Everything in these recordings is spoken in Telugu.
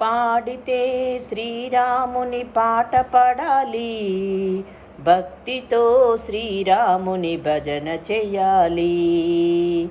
పాడితే శ్రీరాముని పాట పడాలి. భక్తితో శ్రీరాముని భజన చేయాలి.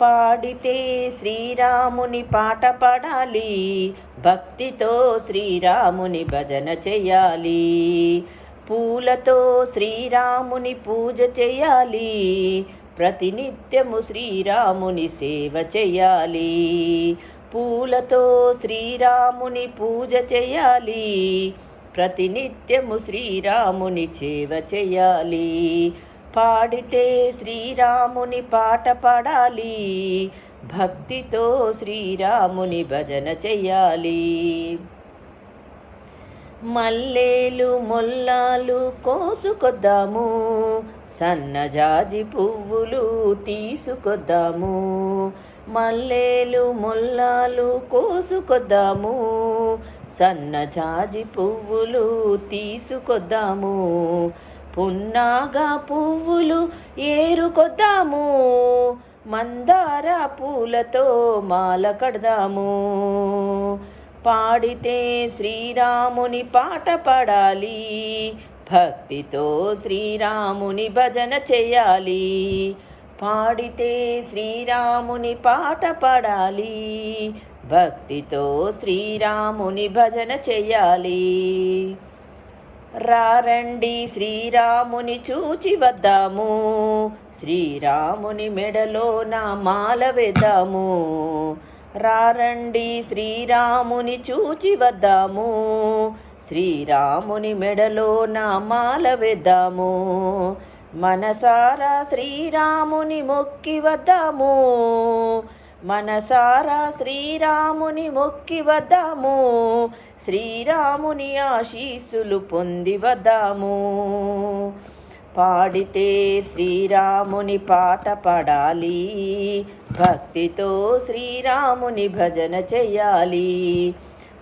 పాడితే శ్రీరాముని పాట పడాలి. భక్తితో శ్రీరాముని భజన చేయాలి. పూలతో శ్రీరాముని పూజ చేయాలి. ప్రతినిత్యము శ్రీరాముని సేవ చేయాలి. పూలతో శ్రీరాముని పూజ చేయాలి. ప్రతినిత్యము శ్రీరాముని సేవ చేయాలి. పాడితే శ్రీరాముని పాట పాడాలి. భక్తితో శ్రీరాముని భజన చెయ్యాలి మల్లేలు మొల్లాలు కోసుకొద్దాము. సన్నజాజి పువ్వులు తీసుకొద్దాము. మల్లేలు మొల్లాలు కోసుకొద్దాము సన్నజాజి పువ్వులు తీసుకొద్దాము పున్నాగా పువ్వులు ఏరుకొద్దాము మందార పూలతో మాల కడదాము. పాడితే శ్రీరాముని పాట పాడాలి భక్తితో శ్రీరాముని భజన చేయాలి. పాడితే శ్రీరాముని పాట పాడాలి. భక్తితో శ్రీరాముని భజన చేయాలి. రారండి శ్రీరాముని చూచి వద్దాము. శ్రీరాముని మెడలో నా మాల వేద్దాము. రారండి శ్రీరాముని చూచి వద్దాము. శ్రీరాముని మెడలో నా మాల వేద్దాము. మనసారా శ్రీరాముని మొక్కి వద్దాము. మనసారా శ్రీరాముని మొక్కి వద్దాము. శ్రీరాముని ఆశీస్సులు పొంది వద్దాము. పాడితే శ్రీరాముని పాట పాడాలి. భక్తితో శ్రీరాముని భజన చెయ్యాలి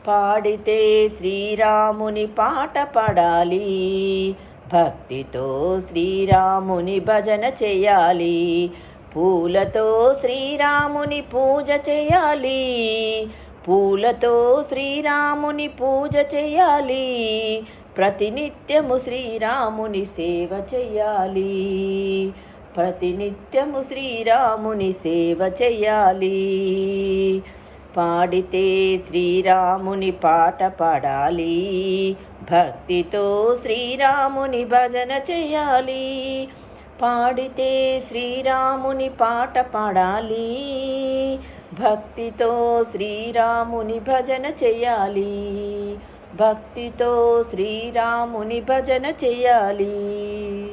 పాడితే శ్రీరాముని పాట పాడాలి. భక్తితో శ్రీరాముని భజన చేయాలి. పూలతో శ్రీరాముని పూజ చేయాలి. పూలతో శ్రీరాముని పూజ చేయాలి. ప్రతినిత్యము శ్రీరాముని సేవ చేయాలి. ప్రతినిత్యము శ్రీరాముని సేవ చేయాలి. పాడితే శ్రీరాముని పాట పాడాలి. భక్తితో శ్రీరాముని భజన చేయాలి. పాడితే శ్రీరాముని పాట పాడాలి. భక్తితో శ్రీరాముని భజన చేయాలి. భక్తితో శ్రీరాముని భజన చేయాలి.